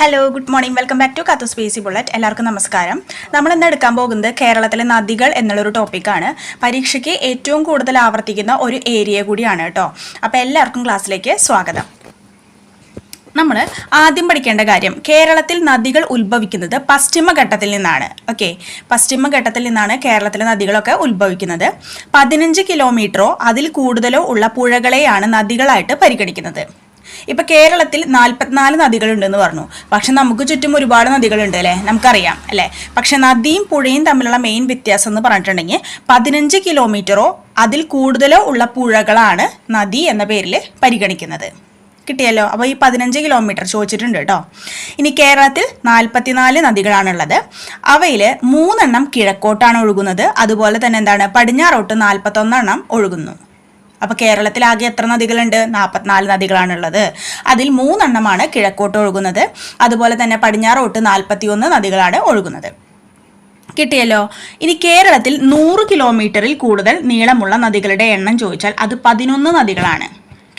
Hello good morning welcome back to കത്തു സ്പേസി bullet എല്ലാവർക്കും നമസ്കാരം. നമ്മൾ ഇന്ന് എടുക്കാൻ പോകുന്നത് കേരളത്തിലെ നദികൾ എന്നുള്ളൊരു ടോപ്പിക്കാണ് പരീക്ഷയ്ക്ക് ഏറ്റവും കൂടുതൽ ആവർത്തിക്കുന്ന ഒരു ഏരിയ കൂടിയാണ് കേട്ടോ അപ്പോൾ എല്ലാവർക്കും ക്ലാസ്സിലേക്ക് സ്വാഗതം. നമ്മൾ ആദ്യം പഠിക്കേണ്ട കാര്യം കേരളത്തിൽ നദികൾ ഉത്ഭവിക്കുന്നത് പശ്ചിമഘട്ടത്തിൽ നിന്നാണ്. ഓക്കെ പശ്ചിമഘട്ടത്തിൽ നിന്നാണ് കേരളത്തിലെ നദികളൊക്കെ ഉത്ഭവിക്കുന്നത്. പതിനഞ്ച് കിലോമീറ്ററോ അതിൽ കൂടുതലോ ഉള്ള പുഴകളെയാണ് നദികളായിട്ട് പരിഗണിക്കുന്നത്. ഇപ്പൊ കേരളത്തിൽ നാൽപ്പത്തിനാല് നദികളുണ്ടെന്ന് പറഞ്ഞു. പക്ഷെ നമുക്ക് ചുറ്റും ഒരുപാട് നദികളുണ്ട് അല്ലേ? നമുക്കറിയാം അല്ലേ? പക്ഷെ നദിയും പുഴയും തമ്മിലുള്ള മെയിൻ വ്യത്യാസം എന്ന് പറഞ്ഞിട്ടുണ്ടെങ്കിൽ പതിനഞ്ച് കിലോമീറ്ററോ അതിൽ കൂടുതലോ ഉള്ള പുഴകളാണ് നദി എന്ന പേരിൽ പരിഗണിക്കുന്നത്. കിട്ടിയല്ലോ? അപ്പോൾ ഈ പതിനഞ്ച് കിലോമീറ്റർ ചോദിച്ചിട്ടുണ്ട് കേട്ടോ. ഇനി കേരളത്തിൽ നാൽപ്പത്തിനാല് നദികളാണുള്ളത്. അവയിൽ മൂന്നെണ്ണം കിഴക്കോട്ടാണ് ഒഴുകുന്നത്. അതുപോലെ തന്നെ എന്താണ്? പടിഞ്ഞാറോട്ട് നാൽപ്പത്തൊന്നെണ്ണം ഒഴുകുന്നു. അപ്പോൾ കേരളത്തിൽ ആകെ എത്ര നദികളുണ്ട്? നാൽപ്പത്തിനാല് നദികളാണുള്ളത്. അതിൽ മൂന്നെണ്ണമാണ് കിഴക്കോട്ട് ഒഴുകുന്നത്. അതുപോലെ തന്നെ പടിഞ്ഞാറോട്ട് നാൽപ്പത്തിയൊന്ന് നദികളാണ് ഒഴുകുന്നത്. കിട്ടിയല്ലോ? ഇനി കേരളത്തിൽ നൂറ് കിലോമീറ്ററിൽ കൂടുതൽ നീളമുള്ള നദികളുടെ എണ്ണം ചോദിച്ചാൽ അത് പതിനൊന്ന് നദികളാണ്.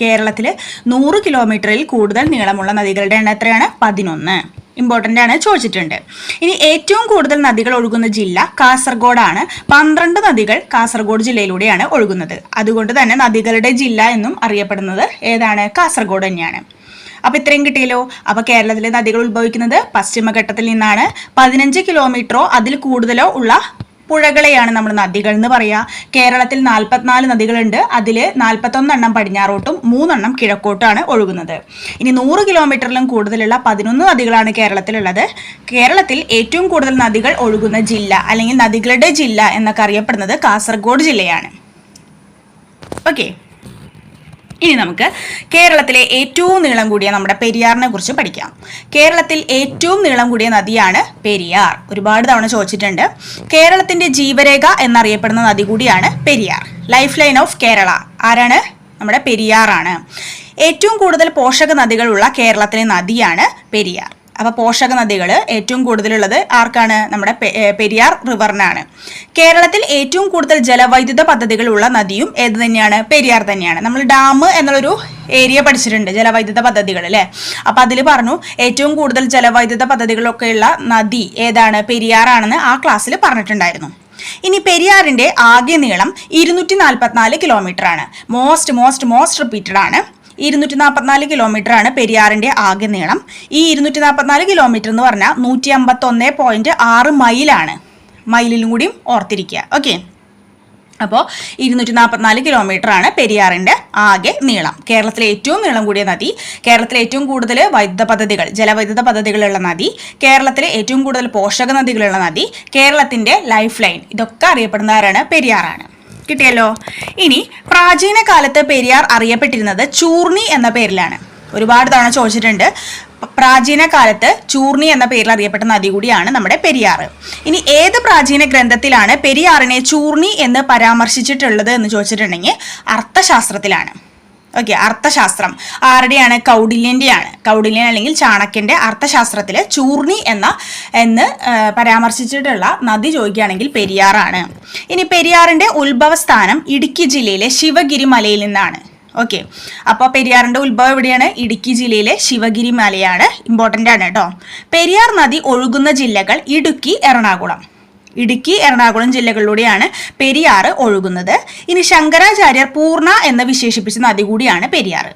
കേരളത്തിൽ നൂറ് കിലോമീറ്ററിൽ കൂടുതൽ നീളമുള്ള നദികളുടെ എണ്ണം എത്രയാണ്? പതിനൊന്ന്. ഇമ്പോർട്ടന്റ് ആണ് ചോദിച്ചിട്ടുണ്ട്. ഇനി ഏറ്റവും കൂടുതൽ നദികൾ ഒഴുകുന്ന ജില്ല കാസർഗോഡാണ്. പന്ത്രണ്ട് നദികൾ കാസർഗോഡ് ജില്ലയിലൂടെയാണ് ഒഴുകുന്നത്. അതുകൊണ്ട് തന്നെ നദികളുടെ ജില്ല എന്നും അറിയപ്പെടുന്നത് ഏതാണ്? കാസർഗോഡ് തന്നെയാണ്. അപ്പൊ ഇത്രയും കിട്ടിയല്ലോ. അപ്പൊ കേരളത്തിലെ നദികൾ ഉത്ഭവിക്കുന്നത് പശ്ചിമഘട്ടത്തിൽ നിന്നാണ്. പതിനഞ്ച് കിലോമീറ്ററോ അതിൽ കൂടുതലോ ഉള്ള പുഴകളെയാണ് നമ്മൾ നദികൾ എന്ന് പറയുക കേരളത്തിൽ നാൽപ്പത്തിനാല് നദികളുണ്ട്. അതിൽ നാൽപ്പത്തൊന്നെണ്ണം പടിഞ്ഞാറോട്ടും മൂന്നെണ്ണം കിഴക്കോട്ടാണ് ഒഴുകുന്നത്. ഇനി നൂറ് കിലോമീറ്ററിലും കൂടുതലുള്ള പതിനൊന്ന് നദികളാണ് കേരളത്തിലുള്ളത്. കേരളത്തിൽ ഏറ്റവും കൂടുതൽ നദികൾ ഒഴുകുന്ന ജില്ല അല്ലെങ്കിൽ നദികളുടെ ജില്ല എന്നൊക്കെ അറിയപ്പെടുന്നത് കാസർഗോഡ് ജില്ലയാണ്. ഓക്കെ ഇനി നമുക്ക് കേരളത്തിലെ ഏറ്റവും നീളം കൂടിയ നമ്മുടെ പെരിയാറിനെ കുറിച്ച് പഠിക്കാം. കേരളത്തിൽ ഏറ്റവും നീളം കൂടിയ നദിയാണ് പെരിയാർ. ഒരുപാട് തവണ ചോദിച്ചിട്ടുണ്ട്. കേരളത്തിന്റെ ജീവരേഖ എന്നറിയപ്പെടുന്ന നദി കൂടിയാണ് Periyar. Life line of Kerala ആരാണ്? നമ്മുടെ പെരിയാറാണ്. ഏറ്റവും കൂടുതൽ പോഷക നദികളുള്ള കേരളത്തിലെ നദിയാണ് പെരിയാർ. അപ്പോൾ പോഷക നദികൾ ഏറ്റവും കൂടുതലുള്ളത് ആർക്കാണ്? നമ്മുടെ പെരിയാർ റിവറിനാണ്. കേരളത്തിൽ ഏറ്റവും കൂടുതൽ ജലവൈദ്യുത പദ്ധതികളുള്ള നദിയും ഏത് തന്നെയാണ്? പെരിയാർ തന്നെയാണ്. നമ്മൾ ഡാം എന്നുള്ളൊരു ഏരിയ പഠിച്ചിട്ടുണ്ട് ജലവൈദ്യുത പദ്ധതികൾ അല്ലേ? അപ്പോൾ അതിൽ പറഞ്ഞു ഏറ്റവും കൂടുതൽ ജലവൈദ്യുത പദ്ധതികളൊക്കെയുള്ള നദി ഏതാണ്? പെരിയാറാണെന്ന് ആ ക്ലാസ്സിൽ പറഞ്ഞിട്ടുണ്ടായിരുന്നു. ഇനി പെരിയാറിന്റെ ആകെ നീളം ഇരുന്നൂറ്റി നാൽപ്പത്തിനാല് കിലോമീറ്റർ ആണ്. മോസ്റ്റ് മോസ്റ്റ് മോസ്റ്റ് റിപ്പീറ്റഡ് ആണ്. ഇരുന്നൂറ്റി നാൽപ്പത്തിനാല് കിലോമീറ്റർ ആണ് പെരിയാറിന്റെ ആകെ നീളം. ഈ ഇരുന്നൂറ്റി നാൽപ്പത്തിനാല് കിലോമീറ്റർ എന്ന് പറഞ്ഞാൽ നൂറ്റി അമ്പത്തൊന്ന് പോയിന്റ് ആറ് മൈലാണ്. മൈലിലും കൂടിയും ഓർത്തിരിക്കുക. ഓക്കെ അപ്പോൾ ഇരുന്നൂറ്റി നാൽപ്പത്തിനാല് കിലോമീറ്റർ ആണ് പെരിയാറിന്റെ ആകെ നീളം. കേരളത്തിലെ ഏറ്റവും നീളം കൂടിയ നദി കേരളത്തിലെ ഏറ്റവും കൂടുതൽ വൈദ്യുത പദ്ധതികൾ ജലവൈദ്യുത പദ്ധതികളുള്ള നദി കേരളത്തിലെ ഏറ്റവും കൂടുതൽ പോഷക നദികളുള്ള നദി കേരളത്തിന്റെ ലൈഫ് ലൈൻ ഇതൊക്കെ അറിയപ്പെടുന്ന ആരാണ് പെരിയാറാണ്. കിട്ടിയല്ലോ. ഇനി പ്രാചീന കാലത്ത് പെരിയാർ അറിയപ്പെട്ടിരുന്നത് ചൂർണി എന്ന പേരിലാണ്. ഒരുപാട് തവണ ചോദിച്ചിട്ടുണ്ട്. പ്രാചീന കാലത്ത് ചൂർണി എന്ന പേരിൽ അറിയപ്പെട്ട നദി കൂടിയാണ് നമ്മുടെ പെരിയാർ ഇനി ഏത് പ്രാചീന ഗ്രന്ഥത്തിലാണ് പെരിയാറിനെ ചൂർണി എന്ന് പരാമർശിച്ചിട്ടുള്ളത് എന്ന് ചോദിച്ചിട്ടുണ്ടെങ്കിൽ അർത്ഥശാസ്ത്രത്തിലാണ്. ഓക്കെ അർത്ഥശാസ്ത്രം. ആരുടെയാണ്? കൗടില്യന്റെയാണ് കൗടില്യൻ അല്ലെങ്കിൽ ചാണക്യന്റെ അർത്ഥശാസ്ത്രത്തിൽ ചൂർണി എന്ന എന്ന് പരാമർശിച്ചിട്ടുള്ള നദി ചോദിക്കുകയാണെങ്കിൽ പെരിയാറാണ്. ഇനി പെരിയാറിന്റെ ഉത്ഭവസ്ഥാനം ഇടുക്കി ജില്ലയിലെ ശിവഗിരി മലയിൽ നിന്നാണ്. ഓക്കെ അപ്പോൾ പെരിയാറിന്റെ ഉത്ഭവം എവിടെയാണ്? ഇടുക്കി ജില്ലയിലെ ശിവഗിരി മലയാണ് ഇമ്പോർട്ടന്റ് ആണ് കേട്ടോ. പെരിയാർ നദി ഒഴുകുന്ന ജില്ലകൾ ഇടുക്കി എറണാകുളം. ഇടുക്കി എറണാകുളം ജില്ലകളിലൂടെയാണ് പെരിയാറ് ഒഴുകുന്നത്. ഇനി ശങ്കരാചാര്യർ പൂർണ എന്ന് വിശേഷിപ്പിച്ച നദി കൂടിയാണ് പെരിയാറ്.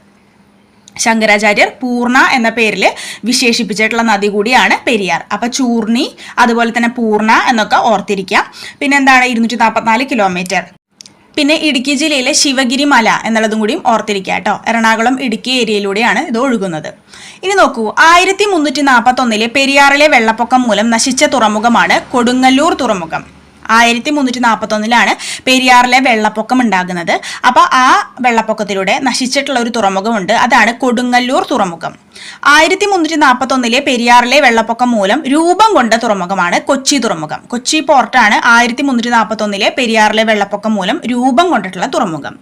ശങ്കരാചാര്യർ പൂർണ എന്ന പേരിൽ വിശേഷിപ്പിച്ചിട്ടുള്ള നദി കൂടിയാണ് പെരിയാർ. അപ്പൊ ചൂർണി അതുപോലെ തന്നെ പൂർണ എന്നൊക്കെ ഓർത്തിരിക്കാം. പിന്നെന്താണ് ഇരുന്നൂറ്റി നാൽപ്പത്തിനാല് കിലോമീറ്റർ പിന്നെ ഇടുക്കി ജില്ലയിലെ ശിവഗിരി മല എന്നുള്ളതും കൂടിയും ഓർത്തിരിക്കുക കേട്ടോ. എറണാകുളം ഇടുക്കി ഏരിയയിലൂടെയാണ് ഇത് ഒഴുകുന്നത്. ഇനി നോക്കൂ ആയിരത്തി മുന്നൂറ്റി നാൽപ്പത്തി ഒന്നിലെ പെരിയാറിലെ വെള്ളപ്പൊക്കം മൂലം നശിച്ച തുറമുഖമാണ് കൊടുങ്ങല്ലൂർ തുറമുഖം. ആയിരത്തി മുന്നൂറ്റി നാൽപ്പത്തൊന്നിലാണ് പെരിയാറിലെ വെള്ളപ്പൊക്കം ഉണ്ടാകുന്നത്. അപ്പോൾ ആ വെള്ളപ്പൊക്കത്തിലൂടെ നശിച്ചിട്ടുള്ള ഒരു തുറമുഖമുണ്ട്. അതാണ് കൊടുങ്ങല്ലൂർ തുറമുഖം. ആയിരത്തി മുന്നൂറ്റി നാൽപ്പത്തൊന്നിലെ പെരിയാറിലെ വെള്ളപ്പൊക്കം മൂലം രൂപം കൊണ്ട തുറമുഖമാണ് കൊച്ചി തുറമുഖം. കൊച്ചി പോർട്ടാണ് ആയിരത്തി മുന്നൂറ്റി നാൽപ്പത്തൊന്നിലെ പെരിയാറിലെ വെള്ളപ്പൊക്കം മൂലം രൂപം കൊണ്ടിട്ടുള്ള തുറമുഖം.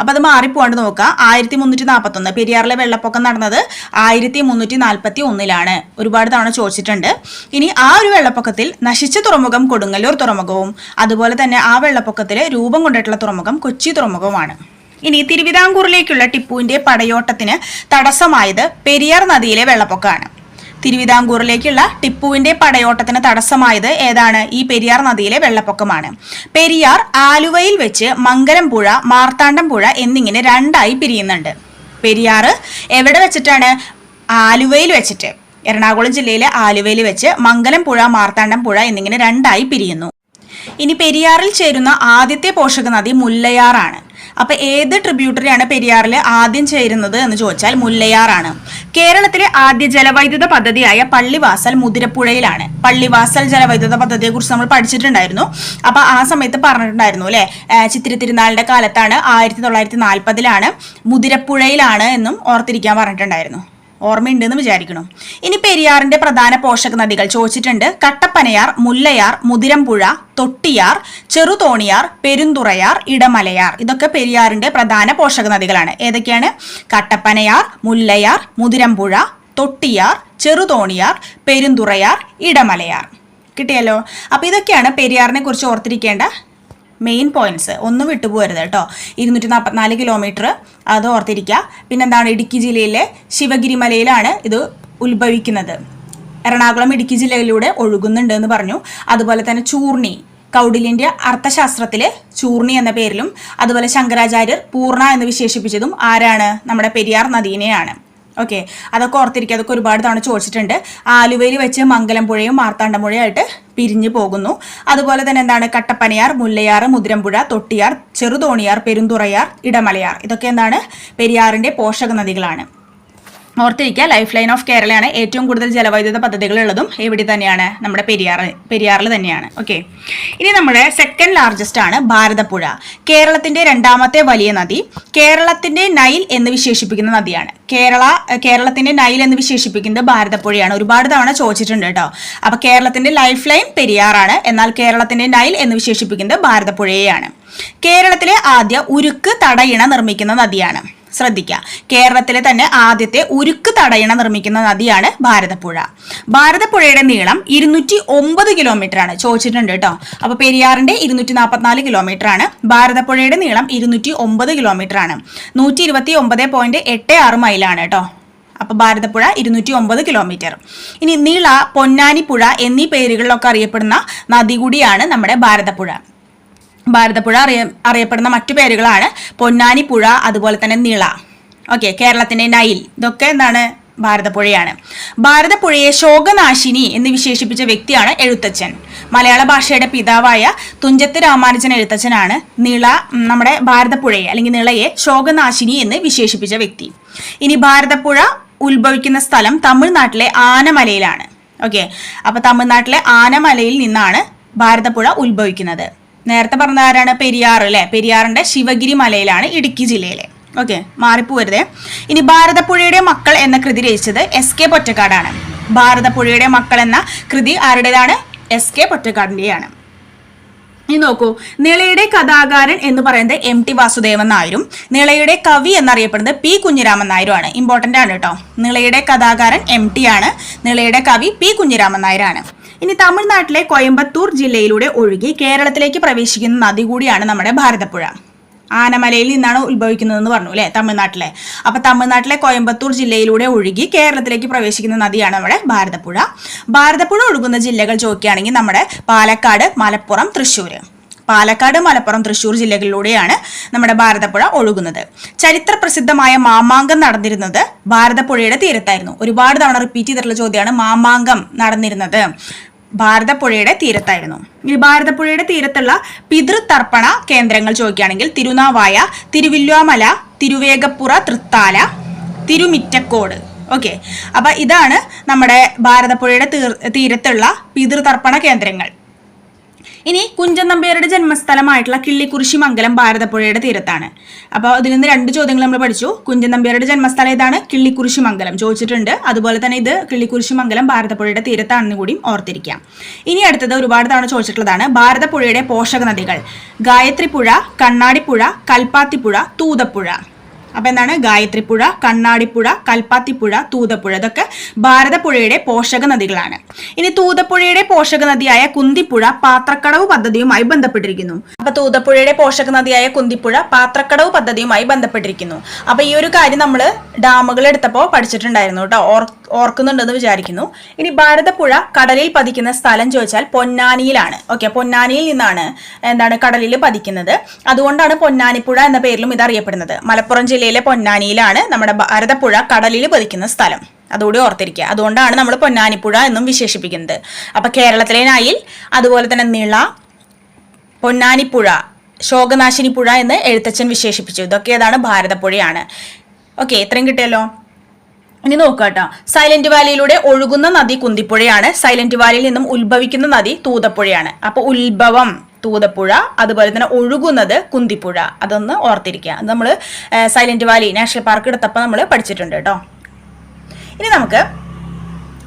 അപ്പോൾ അത് മാറിപ്പോണ്ട് നോക്കുക ആയിരത്തി മുന്നൂറ്റി നാൽപ്പത്തൊന്ന് പെരിയാറിലെ വെള്ളപ്പൊക്കം നടന്നത് ആയിരത്തി മുന്നൂറ്റി നാൽപ്പത്തി ഒന്നിലാണ് ഒരുപാട് തവണ ചോദിച്ചിട്ടുണ്ട്. ഇനി ആ ഒരു വെള്ളപ്പൊക്കത്തിൽ നശിച്ച തുറമുഖം കൊടുങ്ങല്ലൂർ തുറമുഖവും അതുപോലെ തന്നെ ആ വെള്ളപ്പൊക്കത്തിൽ രൂപം കൊണ്ടിട്ടുള്ള തുറമുഖം കൊച്ചി തുറമുഖവുമാണ്. ഇനി തിരുവിതാംകൂറിലേക്കുള്ള ടിപ്പുവിന്റെ പടയോട്ടത്തിന് തടസ്സമായത് പെരിയാർ നദിയിലെ വെള്ളപ്പൊക്കമാണ്. തിരുവിതാംകൂറിലേക്കുള്ള ടിപ്പുവിന്റെ പടയോട്ടത്തിന് തടസ്സമായത് ഏതാണ്? ഈ പെരിയാർ നദിയിലെ വെള്ളപ്പൊക്കമാണ്. പെരിയാർ ആലുവയിൽ വെച്ച് മംഗലം പുഴ പുഴ എന്നിങ്ങനെ രണ്ടായി പിരിയുന്നുണ്ട്. പെരിയാർ എവിടെ വെച്ചിട്ടാണ്? ആലുവയിൽ വെച്ചിട്ട്. എറണാകുളം ജില്ലയിലെ ആലുവയിൽ വെച്ച് മംഗലം പുഴ പുഴ എന്നിങ്ങനെ രണ്ടായി പിരിയുന്നു. ഇനി പെരിയാറിൽ ചേരുന്ന ആദ്യത്തെ പോഷക നദി മുല്ലയാറാണ്. അപ്പൊ ഏത് ട്രിബ്യൂട്ടറിയാണ് പെരിയാറിൽ ആദ്യം ചേരുന്നത് എന്ന് ചോദിച്ചാൽ മുല്ലയാറാണ്. കേരളത്തിലെ ആദ്യ ജലവൈദ്യുത പദ്ധതിയായ പള്ളിവാസൽ മുതിരപ്പുഴയിലാണ്. പള്ളിവാസൽ ജലവൈദ്യുത പദ്ധതിയെ കുറിച്ച് നമ്മൾ പഠിച്ചിട്ടുണ്ടായിരുന്നു. അപ്പൊ ആ സമയത്ത് പറഞ്ഞിട്ടുണ്ടായിരുന്നു അല്ലെ? ചിത്തിര തിരുനാളിന്റെ കാലത്താണ് ആയിരത്തി തൊള്ളായിരത്തി നാൽപ്പതിലാണ് മുതിരപ്പുഴയിലാണ് എന്നും ഓർത്തിരിക്കാൻ പറഞ്ഞിട്ടുണ്ടായിരുന്നു. ഓർമ്മയുണ്ടെന്ന് വിചാരിക്കണം ഇനി പെരിയാറിന്റെ പ്രധാന പോഷക നദികൾ ചോദിച്ചിട്ടുണ്ട്. കട്ടപ്പനയാർ മുല്ലയാർ മുതിരമ്പുഴ തൊട്ടിയാർ ചെറുതോണിയാർ പെരുന്തുറയാർ ഇടമലയാർ. ഇതൊക്കെ പെരിയാറിന്റെ പ്രധാന പോഷക നദികളാണ്. ഏതൊക്കെയാണ്? കട്ടപ്പനയാർ മുല്ലയാർ മുതിരമ്പുഴ തൊട്ടിയാർ ചെറുതോണിയാർ പെരുന്തുറയാർ ഇടമലയാർ. കിട്ടിയല്ലോ? അപ്പൊ ഇതൊക്കെയാണ് പെരിയാറിനെ കുറിച്ച് ഓർത്തിരിക്കേണ്ട മെയിൻ പോയിന്റ്സ് ഒന്നും വിട്ടുപോകരുത് കേട്ടോ. ഇരുന്നൂറ്റി നാൽപ്പത്തിനാല് കിലോമീറ്റർ അത് ഓർത്തിരിക്കുക. പിന്നെന്താണ് ഇടുക്കി ജില്ലയിലെ ശിവഗിരി മലയിലാണ് ഇത് ഉത്ഭവിക്കുന്നത്. എറണാകുളം ഇടുക്കി ജില്ലയിലൂടെ ഒഴുകുന്നുണ്ട് എന്ന് പറഞ്ഞു. അതുപോലെ തന്നെ ചൂർണി കൗടില്യന്റെ അർത്ഥശാസ്ത്രത്തിലെ ചൂർണി എന്ന പേരിലും അതുപോലെ ശങ്കരാചാര്യർ പൂർണ എന്ന് വിശേഷിപ്പിച്ചതും ആരാണ്? നമ്മുടെ പെരിയാർ നദീനെയാണ്. ഓക്കെ അതൊക്കെ ഓർത്തിരിക്കുക അതൊക്കെ ഒരുപാട് തവണ ചോദിച്ചിട്ടുണ്ട്. ആലുവയിൽ വെച്ച് മംഗലംപുഴയും മാർത്താണ്ഡമ്പുഴയായിട്ട് പിരിഞ്ഞു പോകുന്നു. അതുപോലെ തന്നെ എന്താണ്? കട്ടപ്പനയാർ മുല്ലയാർ മുതിരമ്പുഴ തൊട്ടിയാർ ചെറുതോണിയാർ പെരുന്തുറയാർ ഇടമലയാർ. ഇതൊക്കെ എന്താണ്? പെരിയാറിന്റെ പോഷക നദികളാണ് ഓർത്തിരിക്കുക ലൈഫ് ലൈൻ ഓഫ് കേരളയാണ് ഏറ്റവും കൂടുതൽ ജലവൈദ്യുത പദ്ധതികളുള്ളതും എവിടെ തന്നെയാണ് നമ്മുടെ പെരിയാർ പെരിയാറിൽ തന്നെയാണ്. ഓക്കെ ഇനി നമ്മുടെ സെക്കൻഡ് ലാർജസ്റ്റ് ആണ് ഭാരതപ്പുഴ. കേരളത്തിന്റെ രണ്ടാമത്തെ വലിയ നദി കേരളത്തിന്റെ നൈൽ എന്ന് വിശേഷിപ്പിക്കുന്ന നദിയാണ്. കേരള കേരളത്തിന്റെ നൈൽ എന്ന് വിശേഷിപ്പിക്കുന്നത് ഭാരതപ്പുഴയാണ്. ഒരുപാട് തവണ ചോദിച്ചിട്ടുണ്ട് കേട്ടോ. അപ്പൊ കേരളത്തിന്റെ ലൈഫ് ലൈൻ പെരിയാറാണ് എന്നാൽ കേരളത്തിന്റെ നൈൽ എന്ന് വിശേഷിപ്പിക്കുന്നത് ഭാരതപ്പുഴയെയാണ്. കേരളത്തിലെ ആദ്യ ഉരുക്ക് തടയിണ നിർമ്മിക്കുന്ന നദിയാണ്. ശ്രദ്ധിക്കുക. കേരളത്തിലെ തന്നെ ആദ്യത്തെ ഉരുക്ക് തടയണ നിർമ്മിക്കുന്ന നദിയാണ് ഭാരതപ്പുഴ. ഭാരതപ്പുഴയുടെ നീളം ഇരുന്നൂറ്റി ഒമ്പത് കിലോമീറ്റർ ആണ് ചോദിച്ചിട്ടുണ്ട് കേട്ടോ. അപ്പൊ പെരിയാറിന്റെ ഇരുന്നൂറ്റി നാൽപ്പത്തിനാല് കിലോമീറ്റർ ആണ് ഭാരതപ്പുഴയുടെ നീളം ഇരുന്നൂറ്റി ഒമ്പത് കിലോമീറ്റർ ആണ് നൂറ്റി ഇരുപത്തി ഒമ്പത് പോയിന്റ് എട്ട് ആറ് മൈലാണ് കേട്ടോ. അപ്പൊ ഭാരതപ്പുഴ ഇരുന്നൂറ്റി ഒമ്പത് കിലോമീറ്റർ. ഇനി നീള പൊന്നാനിപ്പുഴ എന്നീ പേരുകളിലൊക്കെ അറിയപ്പെടുന്ന നദി കൂടിയാണ് നമ്മുടെ ഭാരതപ്പുഴ. ഭാരതപ്പുഴ അറിയ അറിയപ്പെടുന്ന മറ്റു പേരുകളാണ് പൊന്നാനി പുഴ അതുപോലെ തന്നെ നിള. ഓക്കെ കേരളത്തിന്റെ നൈൽ. ഇതൊക്കെ എന്താണ്? ഭാരതപ്പുഴയാണ്. ഭാരതപ്പുഴയെ ശോകനാശിനി എന്ന് വിശേഷിപ്പിച്ച വ്യക്തിയാണ് എഴുത്തച്ഛൻ. മലയാള ഭാഷയുടെ പിതാവായ തുഞ്ചത്ത് രാമാനുജൻ എഴുത്തച്ഛനാണ് നിള നമ്മുടെ ഭാരതപ്പുഴയെ അല്ലെങ്കിൽ നിളയെ ശോകനാശിനി എന്ന് വിശേഷിപ്പിച്ച വ്യക്തി. ഇനി ഭാരതപ്പുഴ ഉത്ഭവിക്കുന്ന സ്ഥലം തമിഴ്നാട്ടിലെ ആനമലയിലാണ്. ഓക്കെ അപ്പൊ തമിഴ്നാട്ടിലെ ആനമലയിൽ നിന്നാണ് ഭാരതപ്പുഴ ഉത്ഭവിക്കുന്നത്. നേരത്തെ പറഞ്ഞ ആരാണ്? പെരിയാർ അല്ലെ? പെരിയാറിന്റെ ശിവഗിരി മലയിലാണ് ഇടുക്കി ജില്ലയിലെ. ഓക്കെ മാറിപ്പോരുതേ. ഇനി ഭാരതപ്പുഴയുടെ മക്കൾ എന്ന കൃതി രചിച്ചത് എസ് കെ പൊറ്റക്കാടാണ്. ഭാരതപ്പുഴയുടെ മക്കൾ എന്ന കൃതി ആരുടേതാണ്? എസ് കെ പൊറ്റക്കാടിന്റെയാണ്. ഇനി നോക്കൂ. നിളയുടെ കഥാകാരൻ എന്ന് പറയുന്നത് എം ടി വാസുദേവൻ നായരും നിളയുടെ കവി എന്നറിയപ്പെടുന്നത് പി കുഞ്ഞിരാമൻ നായരുമാണ്. ഇമ്പോർട്ടന്റ് ആണ് കേട്ടോ. നിളയുടെ കഥാകാരൻ എം ടി ആണ്. നിളയുടെ കവി പി കുഞ്ഞിരാമൻ നായരാണ്. ഇനി തമിഴ്നാട്ടിലെ കോയമ്പത്തൂർ ജില്ലയിലൂടെ ഒഴുകി കേരളത്തിലേക്ക് പ്രവേശിക്കുന്ന നദി കൂടിയാണ് നമ്മുടെ ഭാരതപ്പുഴ. ആനമലയിൽ നിന്നാണ് ഉത്ഭവിക്കുന്നതെന്ന് പറഞ്ഞു അല്ലേ തമിഴ്നാട്ടിലെ. അപ്പൊ തമിഴ്നാട്ടിലെ കോയമ്പത്തൂർ ജില്ലയിലൂടെ ഒഴുകി കേരളത്തിലേക്ക് പ്രവേശിക്കുന്ന നദിയാണ് നമ്മുടെ ഭാരതപ്പുഴ. ഭാരതപ്പുഴ ഒഴുകുന്ന ജില്ലകൾ ചോദിക്കുകയാണെങ്കിൽ നമ്മുടെ പാലക്കാട് മലപ്പുറം തൃശ്ശൂർ. പാലക്കാട് മലപ്പുറം തൃശൂർ ജില്ലകളിലൂടെയാണ് നമ്മുടെ ഭാരതപ്പുഴ ഒഴുകുന്നത്. ചരിത്ര പ്രസിദ്ധമായ മാമാങ്കം നടന്നിരുന്നത് ഭാരതപ്പുഴയുടെ തീരത്തായിരുന്നു. ഒരുപാട് തവണ റിപ്പീറ്റ് ചെയ്തിട്ടുള്ള ചോദ്യമാണ് മാമാങ്കം നടന്നിരുന്നത്. ഭാരതപ്പുഴയുടെ തീരത്തായിരുന്നു. ഇനി ഭാരതപ്പുഴയുടെ തീരത്തുള്ള പിതൃതർപ്പണ കേന്ദ്രങ്ങൾ ചോദിക്കുകയാണെങ്കിൽ തിരുനാവായ തിരുവില്വാമല തിരുവേഗപ്പുറ തൃത്താല തിരുമിറ്റക്കോട്. ഓക്കെ അപ്പൊ ഇതാണ് നമ്മുടെ ഭാരതപ്പുഴയുടെ തീരത്തുള്ള പിതൃതർപ്പണ കേന്ദ്രങ്ങൾ. ഇനി കുഞ്ചൻ നമ്പ്യാരുടെ ജന്മസ്ഥലമായിട്ടുള്ള കിള്ളിക്കുറിശി മംഗലം ഭാരതപ്പുഴയുടെ തീരത്താണ്. അപ്പോൾ ഇതിൽ നിന്ന് രണ്ട് ചോദ്യങ്ങൾ നമ്മൾ പഠിച്ചു. കുഞ്ചൻ നമ്പ്യാരുടെ ജന്മസ്ഥലം ഏതാണ്? കിള്ളിക്കുറിശി മംഗലം ചോദിച്ചിട്ടുണ്ട്. അതുപോലെ തന്നെ ഇത് കിള്ളിക്കുറിശി മംഗലം ഭാരതപ്പുഴയുടെ തീരത്താണെന്ന് കൂടിയും ഓർത്തിരിക്കാം. ഇനി അടുത്തത് ഒരുപാട് തവണ ചോദിച്ചിട്ടുള്ളതാണ് ഭാരതപ്പുഴയുടെ പോഷക നദികൾ ഗായത്രിപ്പുഴ കണ്ണാടിപ്പുഴ കൽപ്പാത്തിപ്പുഴ തൂതപ്പുഴ. അപ്പൊ എന്താണ്? ഗായത്രിപ്പുഴ കണ്ണാടിപ്പുഴ കൽപ്പാത്തിപ്പുഴ തൂതപ്പുഴ. ഇതൊക്കെ ഭാരതപ്പുഴയുടെ പോഷക നദികളാണ്. ഇനി തൂതപ്പുഴയുടെ പോഷക നദിയായ കുന്തിപ്പുഴ പാത്രക്കടവ് പദ്ധതിയുമായി ബന്ധപ്പെട്ടിരിക്കുന്നു. അപ്പൊ തൂതപ്പുഴയുടെ പോഷക നദിയായ കുന്തിപ്പുഴ പാത്രക്കടവ് പദ്ധതിയുമായി ബന്ധപ്പെട്ടിരിക്കുന്നു. അപ്പൊ ഈ ഒരു കാര്യം നമ്മൾ ഡാമുകൾ എടുത്തപ്പോൾ പഠിച്ചിട്ടുണ്ടായിരുന്നു കേട്ടോ. ഓർക്കുന്നുണ്ടെന്ന് വിചാരിക്കുന്നു. ഇനി ഭാരതപ്പുഴ കടലിൽ പതിക്കുന്ന സ്ഥലം ചോദിച്ചാൽ പൊന്നാനിയിലാണ്. ഓക്കെ പൊന്നാനിയിൽ നിന്നാണ് എന്താണ് കടലിൽ പതിക്കുന്നത്. അതുകൊണ്ടാണ് പൊന്നാനിപ്പുഴ എന്ന പേരിലും ഇത് അറിയപ്പെടുന്നത്. മലപ്പുറം ജില്ലയിലെ പൊന്നാനിയിലാണ് നമ്മുടെ ഭാരതപ്പുഴ കടലിൽ പതിക്കുന്ന സ്ഥലം. അതുകൂടി ഓർത്തിരിക്കുക. അതുകൊണ്ടാണ് നമ്മൾ പൊന്നാനിപ്പുഴ എന്നും വിശേഷിപ്പിക്കുന്നത്. അപ്പൊ കേരളത്തിലെ നായിൽ അതുപോലെ തന്നെ നിള പൊന്നാനിപ്പുഴ ശോകനാശിനി പുഴ എന്ന് എഴുത്തച്ഛൻ വിശേഷിപ്പിച്ചു. ഇതൊക്കെ ഏതാണ് ഭാരതപ്പുഴയാണ്. ഓക്കെ ഇത്രയും കിട്ടിയല്ലോ. ഇനി നോക്കുക കേട്ടോ സൈലന്റ് വാലിയിലൂടെ ഒഴുകുന്ന നദി കുന്തിപ്പുഴയാണ്. സൈലന്റ് വാലിയിൽ നിന്നും ഉത്ഭവിക്കുന്ന നദി തൂതപ്പുഴയാണ്. അപ്പൊ ഉത്ഭവം തൂതപ്പുഴ അതുപോലെ തന്നെ ഒഴുകുന്നത് കുന്തിപ്പുഴ. അതൊന്ന് ഓർത്തിരിക്കുക. അത് നമ്മൾ സൈലന്റ് വാലി നാഷണൽ പാർക്ക് എടുത്തപ്പോൾ നമ്മൾ പഠിച്ചിട്ടുണ്ട് കേട്ടോ. ഇനി നമുക്ക്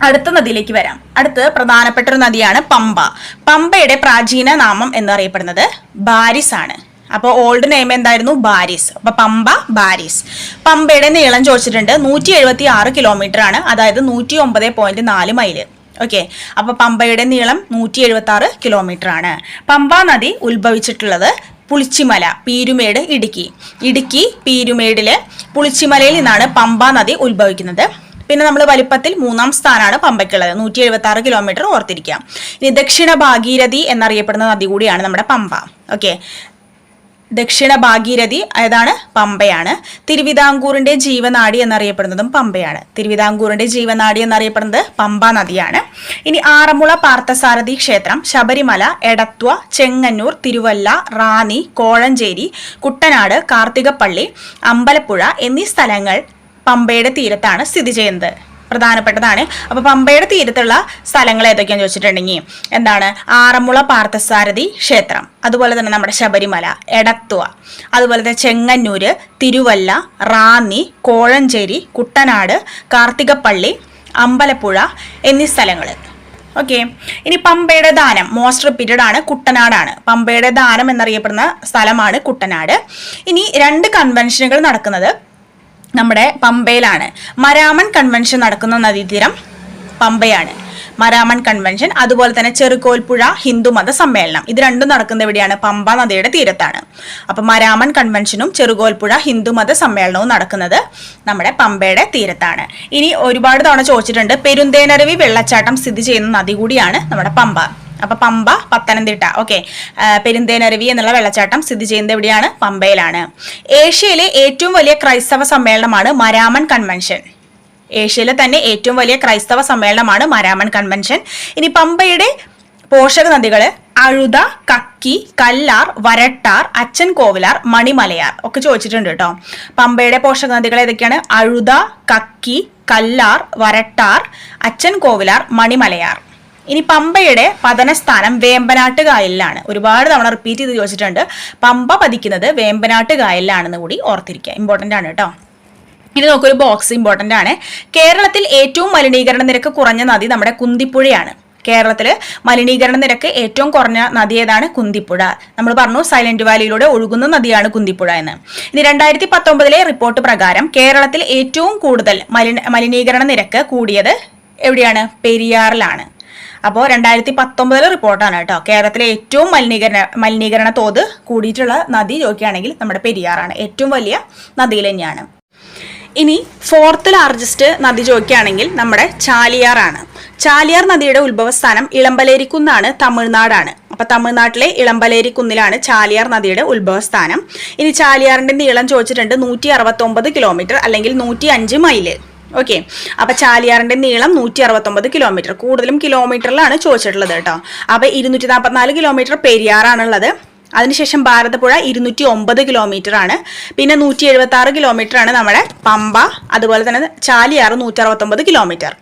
അടുത്ത നദിയിലേക്ക് വരാം. അടുത്ത് പ്രധാനപ്പെട്ട ഒരു നദിയാണ് പമ്പ. പമ്പയുടെ പ്രാചീന നാമം എന്നറിയപ്പെടുന്നത് ബാരിസ് ആണ് അപ്പോൾ ഓൾഡ് നെയിം എന്തായിരുന്നു? ബാരിസ്. അപ്പോൾ പമ്പ ബാരിസ്. പമ്പയുടെ നീളം ചോദിച്ചിട്ടുണ്ട്. നൂറ്റി എഴുപത്തി ആറ് കിലോമീറ്റർ ആണ്. അതായത് നൂറ്റി ഒമ്പത് പോയിന്റ് നാല് മൈൽ ഓക്കെ അപ്പൊ പമ്പയുടെ നീളം നൂറ്റി എഴുപത്തി ആറ് കിലോമീറ്റർ ആണ്. പമ്പ നദി ഉത്ഭവിച്ചിട്ടുള്ളത് പുളിച്ചിമല പീരുമേട് ഇടുക്കി. ഇടുക്കി പീരുമേടിലെ പുളിച്ചിമലയിൽ നിന്നാണ് പമ്പ നദി ഉത്ഭവിക്കുന്നത്. പിന്നെ നമ്മൾ വലിപ്പത്തിൽ മൂന്നാം സ്ഥാനമാണ് പമ്പയ്ക്കുള്ളത്. നൂറ്റി എഴുപത്തി ആറ് കിലോമീറ്റർ ഓർത്തിരിക്കാം. ഇനി ദക്ഷിണ ഭാഗീരഥി എന്നറിയപ്പെടുന്ന നദി കൂടിയാണ് നമ്മുടെ പമ്പ. ഓക്കെ ദക്ഷിണ ഭാഗീരഥി അതാണ് പമ്പയാണ്. തിരുവിതാംകൂറിന്റെ ജീവനാടി എന്നറിയപ്പെടുന്നതും പമ്പയാണ്. തിരുവിതാംകൂറിന്റെ ജീവനാടി എന്നറിയപ്പെടുന്നത് പമ്പ നദിയാണ്. ഇനി ആറന്മുള പാർത്ഥസാരഥി ക്ഷേത്രം ശബരിമല എടത്വ ചെങ്ങന്നൂർ തിരുവല്ല റാന്നി കോഴഞ്ചേരി കുട്ടനാട് കാർത്തികപ്പള്ളി അമ്പലപ്പുഴ എന്നീ സ്ഥലങ്ങൾ പമ്പയുടെ തീരത്താണ് സ്ഥിതി ചെയ്യുന്നത്. പ്രധാനപ്പെട്ടതാണ്. അപ്പൊ പമ്പയുടെ തീരത്തുള്ള സ്ഥലങ്ങൾ ഏതൊക്കെയാന്ന് ചോദിച്ചിട്ടുണ്ടെങ്കിൽ എന്താണ്? ആറന്മുള പാർത്ഥസാരഥി ക്ഷേത്രം അതുപോലെ തന്നെ നമ്മുടെ ശബരിമല എടത്തുവ അതുപോലെ തന്നെ ചെങ്ങന്നൂര് തിരുവല്ല റാന്നി കോഴഞ്ചേരി കുട്ടനാട് കാർത്തികപ്പള്ളി അമ്പലപ്പുഴ എന്നീ സ്ഥലങ്ങൾ ഓക്കെ. ഇനി പമ്പയുടെ ദാനം മോസ്റ്റ് റിപ്പീറ്റഡ് ആണ് കുട്ടനാടാണ്. പമ്പയുടെ ദാനം എന്നറിയപ്പെടുന്ന സ്ഥലമാണ് കുട്ടനാട്. ഇനി രണ്ട് കൺവെൻഷനുകൾ നടക്കുന്നത് നമ്മുടെ പമ്പയിലാണ്. മരാമൺ കൺവെൻഷൻ നടക്കുന്ന നദീതീരം പമ്പയാണ്. മരാമൺ കൺവെൻഷൻ അതുപോലെ തന്നെ ചെറുകോൽപ്പുഴ ഹിന്ദുമത സമ്മേളനം. ഇത് രണ്ടും നടക്കുന്ന എവിടെയാണ്? പമ്പ നദിയുടെ തീരത്താണ്. അപ്പൊ മരാമൺ കൺവെൻഷനും ചെറുകോൽപ്പുഴ ഹിന്ദുമത സമ്മേളനവും നടക്കുന്നത് നമ്മുടെ പമ്പയുടെ തീരത്താണ്. ഇനി ഒരുപാട് തവണ ചോദിച്ചിട്ടുണ്ട് പെരുന്തേനരവി വെള്ളച്ചാട്ടം സ്ഥിതി ചെയ്യുന്ന നദി കൂടിയാണ് നമ്മുടെ പമ്പ. അപ്പൊ പമ്പ പത്തനംതിട്ട. ഓക്കെ പെരുന്തേനരുവി എന്നുള്ള വെള്ളച്ചാട്ടം സ്ഥിതി ചെയ്യുന്നത് എവിടെയാണ്? പമ്പയിലാണ്. ഏഷ്യയിലെ ഏറ്റവും വലിയ ക്രൈസ്തവ സമ്മേളനമാണ് മരാമൺ കൺവെൻഷൻ. ഏഷ്യയിലെ തന്നെ ഏറ്റവും വലിയ ക്രൈസ്തവ സമ്മേളനമാണ് മരാമൺ കൺവെൻഷൻ. ഇനി പമ്പയുടെ പോഷക നദികൾ അഴുത കക്കി കല്ലാർ വരട്ടാർ അച്ഛൻ കോവിലാർ മണിമലയാർ ഒക്കെ ചോദിച്ചിട്ടുണ്ട് കേട്ടോ. പമ്പയുടെ പോഷക നദികൾ ഏതൊക്കെയാണ്? അഴുത കക്കി കല്ലാർ വരട്ടാർ അച്ഛൻ കോവിലാർ മണിമലയാർ. ഇനി പമ്പയുടെ പതനസ്ഥാനം വേമ്പനാട്ട് കായലിലാണ് ഒരുപാട് തവണ റിപ്പീറ്റ് ചെയ്ത് ചോദിച്ചിട്ടുണ്ട്. പമ്പ പതിക്കുന്നത് വേമ്പനാട്ട് കായലിലാണെന്ന് കൂടി ഓർത്തിരിക്കുക. ഇമ്പോർട്ടന്റ് ആണ് കേട്ടോ. ഇനി നോക്കൊരു ബോക്സ് ഇമ്പോർട്ടന്റ് ആണ്. കേരളത്തിൽ ഏറ്റവും മലിനീകരണ നിരക്ക് കുറഞ്ഞ നദി നമ്മുടെ കുന്തിപ്പുഴയാണ്. കേരളത്തിൽ മലിനീകരണ നിരക്ക് ഏറ്റവും കുറഞ്ഞ നദി ഏതാണ്? കുന്തിപ്പുഴ. നമ്മൾ പറഞ്ഞു സൈലന്റ് വാലിയിലൂടെ ഒഴുകുന്ന നദിയാണ് കുന്തിപ്പുഴ എന്ന്. ഇനി രണ്ടായിരത്തി പത്തൊമ്പതിലെ റിപ്പോർട്ട് പ്രകാരം കേരളത്തിൽ ഏറ്റവും കൂടുതൽ മലിന മലിനീകരണ നിരക്ക് കൂടിയത് എവിടെയാണ്? പെരിയാറിലാണ്. അപ്പോൾ രണ്ടായിരത്തി പത്തൊമ്പതിലെ റിപ്പോർട്ടാണ് കേട്ടോ. കേരളത്തിലെ ഏറ്റവും മലിനീകരണ മലിനീകരണ തോത് കൂടിയിട്ടുള്ള നദി ചോദിക്കുകയാണെങ്കിൽ നമ്മുടെ പെരിയാറാണ്. ഏറ്റവും വലിയ നദിയിൽ തന്നെയാണ്. ഇനി ഫോർത്ത് ലാർജസ്റ്റ് നദി ചോദിക്കുകയാണെങ്കിൽ നമ്മുടെ ചാലിയാറാണ്. ചാലിയാർ നദിയുടെ ഉത്ഭവസ്ഥാനം ഇളമ്പലേരിക്കുന്നാണ് തമിഴ്നാടാണ്. അപ്പൊ തമിഴ്നാട്ടിലെ ഇളമ്പലേരിക്കുന്നിലാണ് ചാലിയാർ നദിയുടെ ഉത്ഭവസ്ഥാനം. ഇനി ചാലിയാറിന്റെ നീളം ചോദിച്ചിട്ടുണ്ട് നൂറ്റി അറുപത്തി ഒമ്പത് കിലോമീറ്റർ അല്ലെങ്കിൽ നൂറ്റി അഞ്ച് മൈൽ ഓക്കെ അപ്പൊ ചാലിയാറിന്റെ നീളം നൂറ്റി അറുപത്തൊമ്പത് കിലോമീറ്റർ കൂടുതലും കിലോമീറ്ററിലാണ് ചോദിച്ചിട്ടുള്ളത് കേട്ടോ. അപ്പൊ ഇരുന്നൂറ്റി നാൽപ്പത്തിനാല് കിലോമീറ്റർ പെരിയാറാണുള്ളത്. അതിനുശേഷം ഭാരതപ്പുഴ ഇരുന്നൂറ്റി ഒമ്പത് കിലോമീറ്റർ ആണ്. പിന്നെ നൂറ്റി എഴുപത്തി ആറ് കിലോമീറ്റർ ആണ് നമ്മുടെ പമ്പ അതുപോലെ തന്നെ ചാലിയാറ് നൂറ്റി അറുപത്തൊമ്പത് കിലോമീറ്റർ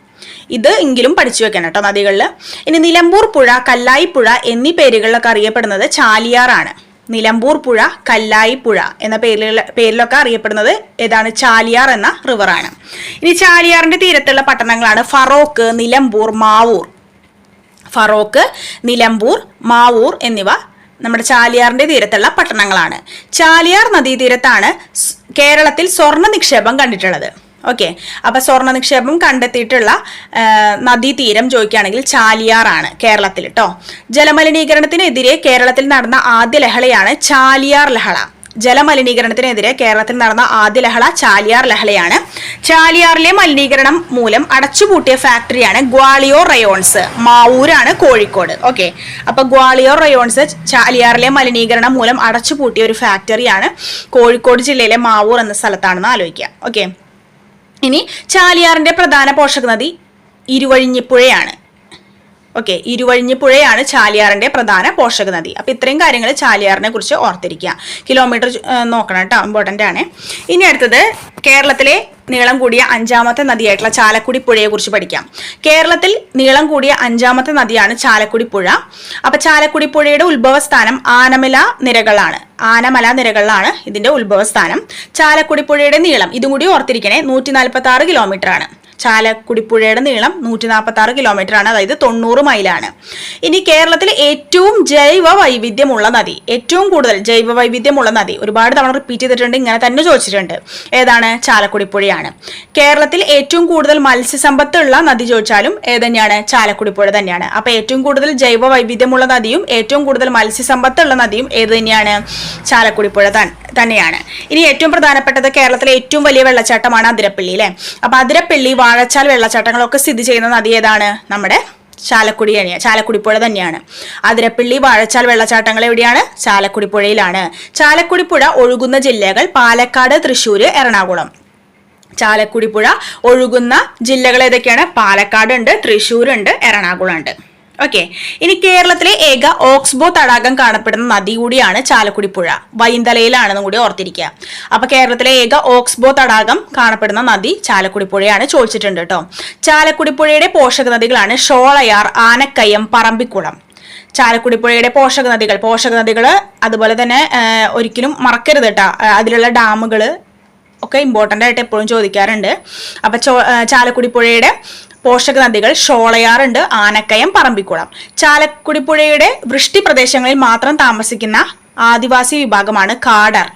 ഇത് എങ്കിലും പഠിച്ചു വെക്കണം കേട്ടോ നദികളിൽ ഇനി നിലമ്പൂർ പുഴ കല്ലായി പുഴ എന്നീ പേരുകളിലൊക്കെ അറിയപ്പെടുന്നത് ചാലിയാറാണ്. നിലമ്പൂർ പുഴ കല്ലായി പുഴ എന്ന പേരിലുള്ള പേരിലൊക്കെ അറിയപ്പെടുന്നത് ഏതാണ്? ചാലിയാർ എന്ന റിവറാണ് ഇനി ചാലിയാറിന്റെ തീരത്തുള്ള പട്ടണങ്ങളാണ് ഫറോക്ക് നിലമ്പൂർ മാവൂർ. ഫറോക്ക് നിലമ്പൂർ മാവൂർ എന്നിവ നമ്മുടെ ചാലിയാറിന്റെ തീരത്തുള്ള പട്ടണങ്ങളാണ്. ചാലിയാർ നദീതീരത്താണ് കേരളത്തിൽ സ്വർണ നിക്ഷേപം കണ്ടിട്ടുള്ളത്. ഓക്കെ അപ്പൊ സ്വർണ നിക്ഷേപം കണ്ടെത്തിയിട്ടുള്ള നദീതീരം ചോദിക്കുകയാണെങ്കിൽ ചാലിയാറാണ് കേരളത്തിൽ കേട്ടോ ജലമലിനീകരണത്തിനെതിരെ കേരളത്തിൽ നടന്ന ആദ്യ ലഹളയാണ് ചാലിയാർ ലഹള. ജലമലിനീകരണത്തിനെതിരെ കേരളത്തിൽ നടന്ന ആദ്യ ലഹള ചാലിയാർ ലഹളയാണ്. ചാലിയാറിലെ മലിനീകരണം മൂലം അടച്ചുപൂട്ടിയ ഫാക്ടറിയാണ് ഗ്വാളിയോർ റയോൺസ്. മാവൂരാണ് കോഴിക്കോട്. ഓക്കെ അപ്പൊ ഗ്വാളിയോർ റയോൺസ് ചാലിയാറിലെ മലിനീകരണം മൂലം അടച്ചുപൂട്ടിയ ഒരു ഫാക്ടറിയാണ് കോഴിക്കോട് ജില്ലയിലെ മാവൂർ എന്ന സ്ഥലത്താണെന്ന് ആലോചിക്കുക. ഓക്കെ ഇനി ചാലിയാറിന്റെ പ്രധാന പോഷക നദി ഇരുവഴിഞ്ഞിപ്പുഴയാണ്. ഓക്കെ ഇരുവഴിഞ്ഞിപ്പുഴയാണ് ചാലിയാറിന്റെ പ്രധാന പോഷക നദി. അപ്പോൾ ഇത്രയും കാര്യങ്ങൾ ചാലിയാറിനെ കുറിച്ച് ഓർത്തിരിക്കുക. കിലോമീറ്റർ നോക്കണം കേട്ടോ ഇമ്പോർട്ടന്റ് ആണ്. ഇനി അടുത്തത് കേരളത്തിലെ നീളം കൂടിയ അഞ്ചാമത്തെ നദിയായിട്ടുള്ള ചാലക്കുടി പുഴയെക്കുറിച്ച് പഠിക്കാം. കേരളത്തിൽ നീളം കൂടിയ അഞ്ചാമത്തെ നദിയാണ് ചാലക്കുടി പുഴ. അപ്പോൾ ചാലക്കുടി പുഴയുടെ ഉത്ഭവസ്ഥാനം ആനമല നിരകളാണ്. ആനമല നിരകളിലാണ് ഇതിന്റെ ഉത്ഭവസ്ഥാനം. ചാലക്കുടി പുഴയുടെ നീളം ഇതും കൂടി ഓർത്തിരിക്കണേ നൂറ്റി നാൽപ്പത്തി ആറ് കിലോമീറ്റർ ആണ്. ചാലക്കുടിപ്പുഴയുടെ നീളം നൂറ്റി നാൽപ്പത്തി ആറ് കിലോമീറ്റർ ആണ് അതായത് തൊണ്ണൂറ് മൈലാണ്. ഇനി കേരളത്തിൽ ഏറ്റവും ജൈവ വൈവിധ്യമുള്ള നദി ഏറ്റവും കൂടുതൽ ജൈവ വൈവിധ്യമുള്ള നദി ഒരുപാട് തവണ റിപ്പീറ്റ് ചെയ്തിട്ടുണ്ട് ഇങ്ങനെ തന്നെ ചോദിച്ചിട്ടുണ്ട്. ഏതാണ്? ചാലക്കുടിപ്പുഴയാണ്. കേരളത്തിൽ ഏറ്റവും കൂടുതൽ മത്സ്യസമ്പത്തുള്ള നദി ചോദിച്ചാലും ഏത് തന്നെയാണ് ചാലക്കുടിപ്പുഴ തന്നെയാണ്. അപ്പൊ ഏറ്റവും കൂടുതൽ ജൈവ വൈവിധ്യമുള്ള നദിയും ഏറ്റവും കൂടുതൽ മത്സ്യസമ്പത്തുള്ള നദിയും ഏത് തന്നെയാണ്? ചാലക്കുടിപ്പുഴ തന്നെയാണ്. ഇനി ഏറ്റവും പ്രധാനപ്പെട്ടത് കേരളത്തിലെ ഏറ്റവും വലിയ വെള്ളച്ചാട്ടമാണ് അതിരപ്പള്ളി അല്ലെ? അപ്പൊ അതിരപ്പള്ളി വാഴച്ചാൽ വെള്ളച്ചാട്ടങ്ങളൊക്കെ സ്ഥിതി ചെയ്യുന്ന നദി ഏതാണ്? നമ്മുടെ ചാലക്കുടി തന്നെയാണ് ചാലക്കുടി പുഴ തന്നെയാണ്. അതിരപ്പള്ളി വാഴച്ചാൽ വെള്ളച്ചാട്ടങ്ങൾ എവിടെയാണ്? ചാലക്കുടി പുഴയിലാണ് ചാലക്കുടി പുഴ ഒഴുകുന്ന ജില്ലകൾ പാലക്കാട് തൃശ്ശൂർ എറണാകുളം. ചാലക്കുടി പുഴ ഒഴുകുന്ന ജില്ലകൾ ഏതൊക്കെയാണ്? പാലക്കാട് ഉണ്ട് തൃശ്ശൂർ ഉണ്ട് എറണാകുളം ഉണ്ട് ഓക്കെ ഇനി കേരളത്തിലെ ഏക ഓക്സ്ബോ തടാകം കാണപ്പെടുന്ന നദി കൂടിയാണ് ചാലക്കുടി പുഴ വൈന്തലയിലാണെന്നും കൂടി ഓർത്തിരിക്കുക. അപ്പൊ കേരളത്തിലെ ഏക ഓക്സ്ബോ തടാകം കാണപ്പെടുന്ന നദി ചാലക്കുടി പുഴയാണ് ചോദിച്ചിട്ടുണ്ട് കേട്ടോ ചാലക്കുടി പുഴയുടെ പോഷക നദികളാണ് ഷോളയാർ ആനക്കയം പറമ്പിക്കുളം. ചാലക്കുടി പുഴയുടെ പോഷക നദികൾ. പോഷക നദികൾ അതുപോലെ തന്നെ ഒരിക്കലും മറക്കരുത് കേട്ടോ അതിലുള്ള ഡാമുകൾ ഒക്കെ ഇമ്പോർട്ടന്റ് ആയിട്ട് എപ്പോഴും ചോദിക്കാറുണ്ട്. അപ്പൊ ചാലക്കുടി പുഴയുടെ പോഷക നദികൾ ഷോളയാറുണ്ട് ആനക്കയം പറമ്പിക്കുളം. ചാലക്കുടി പുഴയുടെ വൃഷ്ടി പ്രദേശങ്ങളിൽ മാത്രം താമസിക്കുന്ന ആദിവാസി വിഭാഗമാണ് കാടർ.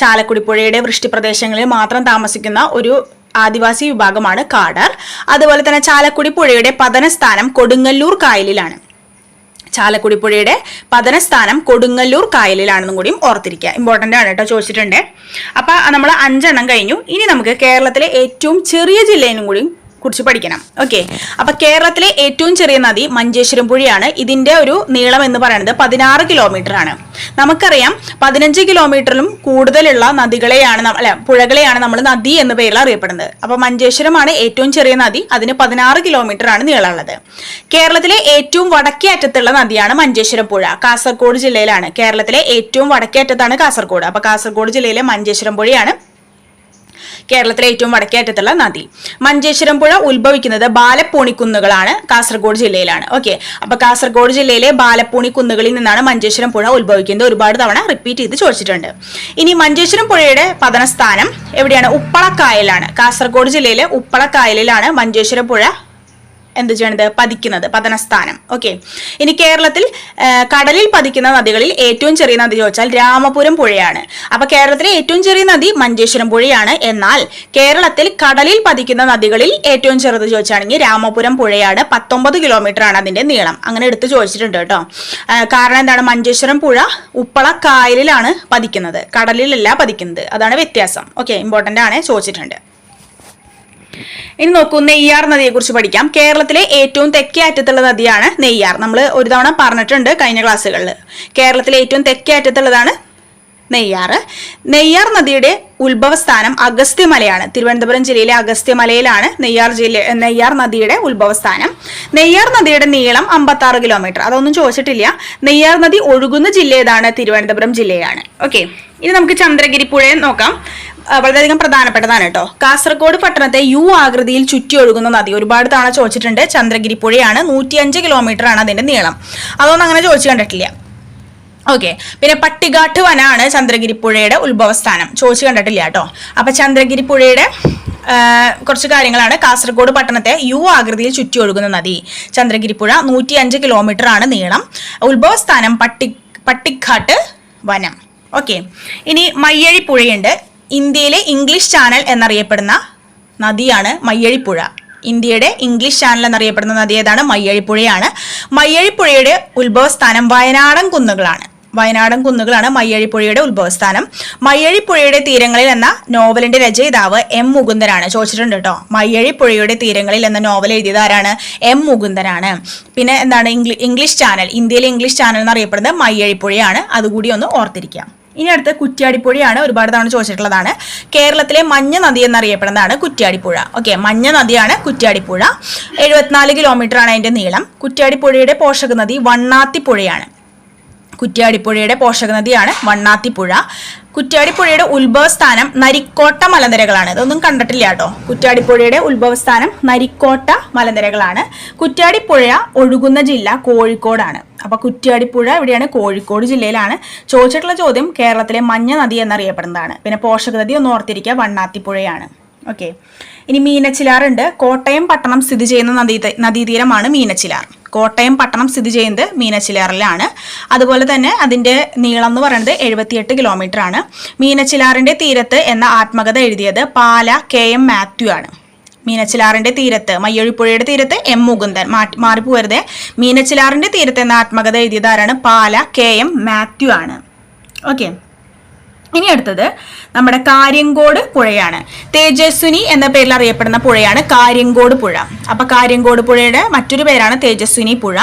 ചാലക്കുടി പുഴയുടെ വൃഷ്ടി പ്രദേശങ്ങളിൽ മാത്രം താമസിക്കുന്ന ഒരു ആദിവാസി വിഭാഗമാണ് കാടർ. അതുപോലെ തന്നെ ചാലക്കുടി പുഴയുടെ പതനസ്ഥാനം കൊടുങ്ങല്ലൂർ കായലിലാണ്. ചാലക്കുടി പുഴയുടെ പതനസ്ഥാനം കൊടുങ്ങല്ലൂർ കായലിലാണെന്നും കൂടിയും ഓർത്തിരിക്കുക. ഇമ്പോർട്ടന്റ് ആണ് കേട്ടോ ചോദിച്ചിട്ടുണ്ട്. അപ്പം നമ്മൾ അഞ്ചെണ്ണം കഴിഞ്ഞു. ഇനി നമുക്ക് കേരളത്തിലെ ഏറ്റവും ചെറിയ ജില്ലയിലും കൂടിയും കുറിച്ച് പഠിക്കണം. ഓക്കെ അപ്പൊ കേരളത്തിലെ ഏറ്റവും ചെറിയ നദി മഞ്ചേശ്വരം പുഴയാണ്. ഇതിന്റെ ഒരു നീളം എന്ന് പറയുന്നത് പതിനാറ് കിലോമീറ്റർ ആണ് നമുക്കറിയാം പതിനഞ്ച് കിലോമീറ്ററിലും കൂടുതലുള്ള നദികളെയാണ് അല്ല പുഴകളെയാണ് നമ്മൾ നദി എന്ന പേരിൽ അറിയപ്പെടുന്നത്. അപ്പൊ മഞ്ചേശ്വരമാണ് ഏറ്റവും ചെറിയ നദി. അതിന് പതിനാറ് കിലോമീറ്റർ ആണ് നീളമുള്ളത്. കേരളത്തിലെ ഏറ്റവും വടക്കേ അറ്റത്തുള്ള നദിയാണ് മഞ്ചേശ്വരം പുഴ. കാസർഗോഡ് ജില്ലയിലാണ് കേരളത്തിലെ ഏറ്റവും വടക്കേ അറ്റത്താണ് കാസർഗോഡ്. അപ്പൊ കാസർഗോഡ് ജില്ലയിലെ മഞ്ചേശ്വരം പുഴയാണ് കേരളത്തിലെ ഏറ്റവും വടക്കേറ്റത്തുള്ള നദി. മഞ്ചേശ്വരം പുഴ ഉത്ഭവിക്കുന്നത് ബാലപ്പൂണി കുന്നുകളാണ് കാസർഗോഡ് ജില്ലയിലാണ്. ഓക്കെ. അപ്പൊ കാസർഗോഡ് ജില്ലയിലെ ബാലപ്പൂണി കുന്നുകളിൽ നിന്നാണ് മഞ്ചേശ്വരം പുഴ ഉത്ഭവിക്കുന്നത്. ഒരുപാട് തവണ റിപ്പീറ്റ് ചെയ്ത് ചോദിച്ചിട്ടുണ്ട്. ഇനി മഞ്ചേശ്വരം പുഴയുടെ പതനസ്ഥാനം എവിടെയാണ്? ഉപ്പളക്കായലാണ് കാസർഗോഡ് ജില്ലയിലെ ഉപ്പളക്കായലിലാണ് മഞ്ചേശ്വരം പുഴ എന്ത് ചെയ്യണത്? പതിക്കുന്നത് പതനസ്ഥാനം. ഓക്കെ ഇനി കേരളത്തിൽ കടലിൽ പതിക്കുന്ന നദികളിൽ ഏറ്റവും ചെറിയ നദി ചോദിച്ചാൽ രാമപുരം പുഴയാണ്. അപ്പൊ കേരളത്തിലെ ഏറ്റവും ചെറിയ നദി മഞ്ചേശ്വരം പുഴയാണ്. എന്നാൽ കേരളത്തിൽ കടലിൽ പതിക്കുന്ന നദികളിൽ ഏറ്റവും ചെറുത് ചോദിച്ചാണെങ്കിൽ രാമപുരം പുഴയാണ്. പത്തൊമ്പത് കിലോമീറ്റർ ആണ് അതിന്റെ നീളം. അങ്ങനെ എടുത്ത് ചോദിച്ചിട്ടുണ്ട് കേട്ടോ. കാരണം എന്താണ്? മഞ്ചേശ്വരം പുഴ ഉപ്പള കായലിലാണ് പതിക്കുന്നത്. കടലിലല്ല പതിക്കുന്നത്. അതാണ് വ്യത്യാസം. ഓക്കെ ഇമ്പോർട്ടന്റ് ആണ് ചോദിച്ചിട്ടുണ്ട്. ഇനി നോക്കൂ നെയ്യാർ നദിയെ കുറിച്ച് പഠിക്കാം. കേരളത്തിലെ ഏറ്റവും തെക്കേ അറ്റത്തുള്ള നദിയാണ് നെയ്യാർ. നമ്മൾ ഒരു തവണ പറഞ്ഞിട്ടുണ്ട് കഴിഞ്ഞ ക്ലാസ്സുകളിൽ കേരളത്തിലെ ഏറ്റവും തെക്കേ അറ്റത്തുള്ളതാണ് നെയ്യാർ നെയ്യാർ നദിയുടെ ഉത്ഭവസ്ഥാനം അഗസ്ത്യമലയാണ്. തിരുവനന്തപുരം ജില്ലയിലെ അഗസ്ത്യമലയിലാണ് നെയ്യാർ ജില്ല നെയ്യാർ നദിയുടെ ഉത്ഭവസ്ഥാനം. നെയ്യാർ നദിയുടെ നീളം അമ്പത്തി ആറ് കിലോമീറ്റർ. അതൊന്നും ചോദിച്ചിട്ടില്ല. നെയ്യാർ നദി ഒഴുകുന്ന ജില്ല ഏതാണ്? തിരുവനന്തപുരം ജില്ലയാണ്. ഓക്കെ ഇനി നമുക്ക് ചന്ദ്രഗിരി പുഴയെ നോക്കാം. വളരെയധികം പ്രധാനപ്പെട്ടതാണ് കേട്ടോ. കാസർഗോഡ് പട്ടണത്തെ യു ആകൃതിയിൽ ചുറ്റി ഒഴുകുന്ന നദി. ഒരുപാട് തവണ ചോദിച്ചിട്ടുണ്ട്. ചന്ദ്രഗിരി പുഴയാണ് നൂറ്റിയഞ്ച് കിലോമീറ്റർ ആണ് അതിന്റെ നീളം. അതൊന്നും അങ്ങനെ ചോദിച്ചു കണ്ടിട്ടില്ല. ഓക്കെ പിന്നെ പട്ടികാട്ട് വനാണ് ചന്ദ്രഗിരി പുഴയുടെ ഉത്ഭവസ്ഥാനം. ചോദിച്ചു കണ്ടിട്ടില്ല കേട്ടോ. അപ്പൊ ചന്ദ്രഗിരി പുഴയുടെ കുറച്ച് കാര്യങ്ങളാണ്. കാസർഗോഡ് പട്ടണത്തെ യു ആകൃതിയിൽ ചുറ്റി ഒഴുകുന്ന നദി. ചന്ദ്രഗിരി പുഴ നൂറ്റി അഞ്ച് കിലോമീറ്റർ ആണ് നീളം. ഉത്ഭവസ്ഥാനം പട്ടി പട്ടിക്കാട്ട് വനം. ഓക്കെ ഇനി മയ്യഴി പുഴയുണ്ട്. ഇന്ത്യയിലെ ഇംഗ്ലീഷ് ചാനൽ എന്നറിയപ്പെടുന്ന നദിയാണ് മയ്യഴിപ്പുഴ ഇന്ത്യയുടെ ഇംഗ്ലീഷ് ചാനൽ എന്നറിയപ്പെടുന്ന നദി ഏതാണ്? മയ്യഴിപ്പുഴയാണ് മയ്യഴിപ്പുഴയുടെ ഉത്ഭവസ്ഥാനം വയനാടൻ കുന്നുകളാണ്. വയനാടൻ കുന്നുകളാണ് മയ്യഴിപ്പുഴയുടെ ഉത്ഭവസ്ഥാനം. മയ്യഴിപ്പുഴയുടെ തീരങ്ങളിൽ എന്ന നോവലിന്റെ രചയിതാവ് എം മുകുന്ദനാണ്. ചോദിച്ചിട്ടുണ്ട് കേട്ടോ. മയ്യഴിപ്പുഴയുടെ തീരങ്ങളിൽ എന്ന നോവൽ എഴുതിയത് ആരാണ്? എം മുകുന്ദനാണ്. പിന്നെ എന്താണ്? English Channel. ഇന്ത്യയിലെ ഇംഗ്ലീഷ് ചാനൽ എന്നറിയപ്പെടുന്നത് മയ്യഴിപ്പുഴയാണ്. അതുകൂടി ഒന്ന് ഓർത്തിരിക്കാം. ഇനി അടുത്ത് കുറ്റ്യാടിപ്പുഴയാണ് ഒരുപാട് തവണ ചോദിച്ചിട്ടുള്ളതാണ്. കേരളത്തിലെ മഞ്ഞ നദി എന്നറിയപ്പെടുന്നതാണ് കുറ്റ്യാടിപ്പുഴ. ഓക്കെ മഞ്ഞ നദിയാണ് കുറ്റ്യാടിപ്പുഴ. എഴുപത്തിനാല് കിലോമീറ്റർ ആണ് അതിന്റെ നീളം. കുറ്റ്യാടിപ്പുഴയുടെ പോഷക നദി വണ്ണാത്തിപ്പുഴയാണ്. കുറ്റ്യാടിപ്പുഴയുടെ പോഷക നദിയാണ് വണ്ണാത്തിപ്പുഴ കുറ്റ്യാടിപ്പുഴയുടെ ഉത്ഭവസ്ഥാനം നരിക്കോട്ട മലനിരകളാണ്. ഇതൊന്നും കണ്ടിട്ടില്ല കേട്ടോ. കുറ്റ്യാടിപ്പുഴയുടെ ഉത്ഭവസ്ഥാനം നരിക്കോട്ട മലനിരകളാണ്. കുറ്റ്യാടിപ്പുഴ ഒഴുകുന്ന ജില്ല കോഴിക്കോടാണ്. അപ്പൊ കുറ്റ്യാടിപ്പുഴ ഇവിടെയാണ് കോഴിക്കോട് ജില്ലയിലാണ്. ചോദിച്ചിട്ടുള്ള ചോദ്യം കേരളത്തിലെ മഞ്ഞ നദി എന്നറിയപ്പെടുന്നതാണ്. പിന്നെ പോഷകനദി ഒന്ന് ഓർത്തിരിക്കുക വണ്ണാത്തിപ്പുഴയാണ് ഓക്കെ. ഇനി മീനച്ചിലാറുണ്ട്. കോട്ടയം പട്ടണം സ്ഥിതി ചെയ്യുന്ന നദീ നദീതീരമാണ് മീനച്ചിലാർ. കോട്ടയം പട്ടണം സ്ഥിതി ചെയ്യുന്നത് മീനച്ചിലാറിലാണ്. അതുപോലെ തന്നെ അതിന്റെ നീളം എന്ന് പറയുന്നത് എഴുപത്തിയെട്ട് കിലോമീറ്റർ ആണ്. മീനച്ചിലാറിന്റെ തീരത്ത് എന്ന ആത്മകഥ എഴുതിയത് പാല കെ എം മാത്യു ആണ്. മീനച്ചിലാറിന്റെ തീരത്ത് മയ്യഴിപ്പുഴയുടെ തീരത്ത് എം മുകുന്ദൻ മാറിപ്പോരുതേ. മീനച്ചിലാറിന്റെ തീരത്ത് എന്ന ആത്മകഥ എഴുതിയതാരാണ് പാല കെ എം മാത്യു ആണ്. ഓക്കെ ഇനി അടുത്തത് നമ്മുടെ കാര്യങ്കോട് പുഴയാണ്. തേജസ്വിനി എന്ന പേരിൽ അറിയപ്പെടുന്ന പുഴയാണ് കാര്യങ്കോട് പുഴ. അപ്പൊ കാര്യങ്കോട് പുഴയുടെ മറ്റൊരു പേരാണ് തേജസ്വിനി പുഴ.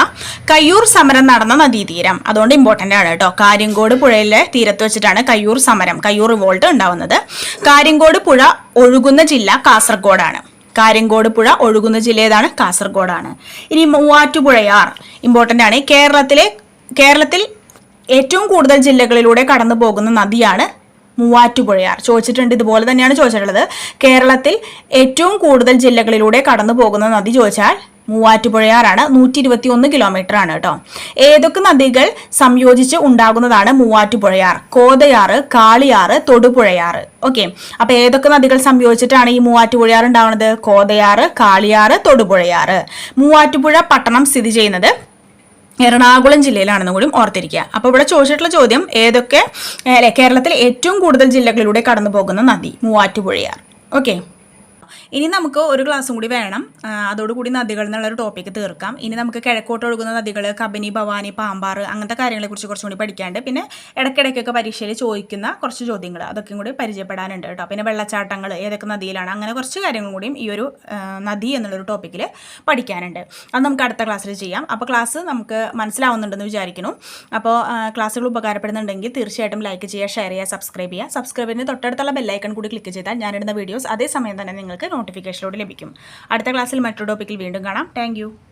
കയ്യൂർ സമരം നടന്ന നദീതീരം. അതുകൊണ്ട് ഇമ്പോർട്ടന്റ് ആണ് കേട്ടോ. കാര്യങ്കോട് പുഴയിലെ തീരത്ത് വെച്ചിട്ടാണ് കയ്യൂർ സമരം കയ്യൂർ റിവോൾട്ട് ഉണ്ടാവുന്നത്. കാര്യങ്കോട് പുഴ ഒഴുകുന്ന ജില്ല കാസർഗോഡാണ്. കാര്യങ്കോട് പുഴ ഒഴുകുന്ന ജില്ല ഏതാണ്? കാസർഗോഡാണ്. ഇനി മൂവാറ്റുപുഴയാർ ഇമ്പോർട്ടന്റ് ആണ്. കേരളത്തിലെ കേരളത്തിൽ ഏറ്റവും കൂടുതൽ ജില്ലകളിലൂടെ കടന്നു പോകുന്ന നദിയാണ് മൂവാറ്റുപുഴയാർ. ചോദിച്ചിട്ടുണ്ട്. ഇതുപോലെ തന്നെയാണ് ചോദിച്ചിട്ടുള്ളത്. കേരളത്തിൽ ഏറ്റവും കൂടുതൽ ജില്ലകളിലൂടെ കടന്നു പോകുന്ന നദി ചോദിച്ചാൽ മൂവാറ്റുപുഴയാറാണ്. നൂറ്റി ഇരുപത്തി ഒന്ന് കിലോമീറ്റർ ആണ് കേട്ടോ. ഏതൊക്കെ നദികൾ സംയോജിച്ച് ഉണ്ടാകുന്നതാണ് മൂവാറ്റുപുഴയാർ? കോതയാറ് കാളിയാറ് തൊടുപുഴയാറ് ഓക്കെ. അപ്പൊ ഏതൊക്കെ നദികൾ സംയോജിച്ചിട്ടാണ് ഈ മൂവാറ്റുപുഴയാർ ഉണ്ടാവുന്നത് കോതയാറ് കാളിയാറ് തൊടുപുഴയാറ് മൂവാറ്റുപുഴ പട്ടണം സ്ഥിതി ചെയ്യുന്നത് എറണാകുളം ജില്ലയിലാണെന്നും കൂടി ഓർത്തിരിക്കുക. അപ്പോൾ ഇവിടെ ചോദിച്ചിട്ടുള്ള ചോദ്യം ഏതൊക്കെ കേരളത്തിൽ ഏറ്റവും കൂടുതൽ ജില്ലകളിലൂടെ കടന്നു പോകുന്ന നദി? മൂവാറ്റുപുഴയാർ. ഓക്കെ ഇനി നമുക്ക് ഒരു ക്ലാസ്സും കൂടി വേണം. അതോടുകൂടി നദികൾ എന്നുള്ളൊരു ടോപ്പിക്ക് തീർക്കാം. ഇനി നമുക്ക് കിഴക്കോട്ട് ഒഴുകുന്ന നദികൾ കബനി ഭവാനി പാമ്പാർ അങ്ങനത്തെ കാര്യങ്ങളെക്കുറിച്ച് കുറച്ചും കൂടി പഠിക്കാണ്ട്. പിന്നെ ഇടയ്ക്കിടയ്ക്കൊക്കെ പരീക്ഷയിൽ ചോദിക്കുന്ന കുറച്ച് ചോദ്യങ്ങൾ അതൊക്കെ കൂടി പരിചയപ്പെടാനുണ്ട് കേട്ടോ. പിന്നെ വെള്ളച്ചാട്ടങ്ങൾ ഏതൊക്കെ നദിയിലാണ് അങ്ങനെ കുറച്ച് കാര്യങ്ങളും കൂടിയും ഈ ഒരു നദി എന്നുള്ളൊരു ടോപ്പിക്കിൽ പഠിക്കാനുണ്ട്. അത് നമുക്ക് അടുത്ത ക്ലാസ്സിൽ ചെയ്യാം. അപ്പോൾ ക്ലാസ് നമുക്ക് മനസ്സിലാവുന്നുണ്ടെന്ന് വിചാരിക്കുന്നു. അപ്പോൾ ക്ലാസ്സുകൾ ഉപകാരപ്പെടുന്നുണ്ടെങ്കിൽ തീർച്ചയായിട്ടും ലൈക്ക് ചെയ്യുക ഷെയർ ചെയ്യുക സബ്സ്ക്രൈബ് ചെയ്യുക. സബ്സ്ക്രൈബിന് തൊട്ടടുത്തുള്ള ബെല്ലൈക്കൺ കൂടി ക്ലിക്ക് ചെയ്താൽ ഞാനിടുന്ന വീഡിയോസ് അതേസമയം തന്നെ നിങ്ങൾക്ക് നോട്ടിഫിക്കേഷനിലൂടെ ലഭിക്കും. അടുത്ത ക്ലാസ്സിൽ മറ്റൊരു ടോപ്പിക്കിൽ വീണ്ടും കാണാം. താങ്ക്